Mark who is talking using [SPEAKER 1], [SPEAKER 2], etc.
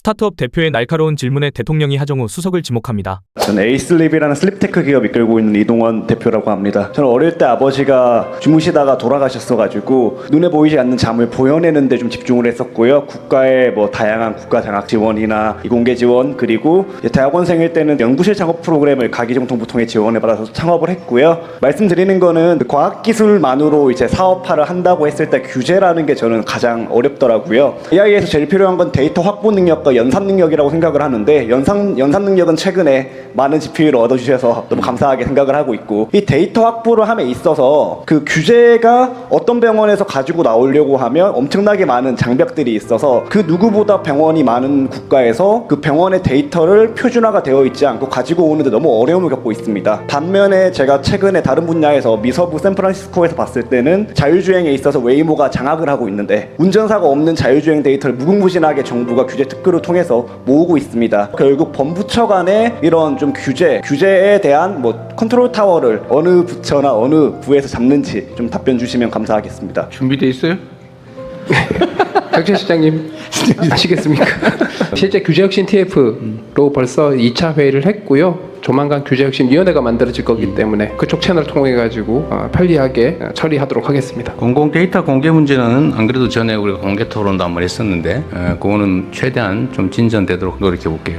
[SPEAKER 1] 스타트업 대표의 날카로운 질문에 대통령이 하정우 수석을 지목합니다.
[SPEAKER 2] 저는 에이슬립이라는 슬립테크 기업 이끌고 있는 이동원 대표라고 합니다. 저는 어릴 때 아버지가 주무시다가 돌아가셨어가지고 눈에 보이지 않는 잠을 보여내는데 좀 집중을 했었고요. 국가의 뭐 다양한 국가 장학 지원이나 이공계 지원 그리고 대학원생일 때는 연구실 창업 프로그램을 가기정통부 통해 지원을 받아서 창업을 했고요. 말씀드리는 거는 과학기술만으로 이제 사업화를 한다고 했을 때 규제라는 게 저는 가장 어렵더라고요. AI에서 제일 필요한 건 데이터 확보 능력 과 연산 능력이라고 생각을 하는데 연산 연산 능력은 최근에 많은 GPU를 얻어주셔서 너무 감사하게 생각을 하고 있고 이 데이터 확보를 함에 있어서 그 규제가 어떤 병원에서 가지고 나오려고 하면 엄청나게 많은 장벽들이 있어서 그 누구보다 병원이 많은 국가에서 그 병원의 데이터를 표준화가 되어 있지 않고 가지고 오는데 너무 어려움을 겪고 있습니다. 반면에 제가 최근에 다른 분야에서 미서부 샌프란시스코에서 봤을 때는 자율주행에 있어서 웨이모가 장악을 하고 있는데 운전사가 없는 자율주행 데이터를 무궁무진하게 정부가 규제 특구 를 통해서 모으고 있습니다. 결국 범부처 간의 이런 좀 규제, 규제에 대한 뭐 컨트롤 타워를 어느 부처나 어느 부에서 잡는지 좀 답변 주시면 감사하겠습니다.
[SPEAKER 3] 준비돼 있어요? 강철 실장님 아시겠습니까? 실제 규제혁신 TF로 벌써 2차 회의를 했고요. 조만간 규제혁신위원회가 만들어질 거기 때문에 그쪽 채널 통해 가지고 어, 편리하게 어, 처리하도록 하겠습니다.
[SPEAKER 4] 공공 데이터 공개 문제는 안 그래도 전에 우리가 공개 토론도 한 번 했었는데 에, 그거는 최대한 좀 진전되도록 노력해 볼게요.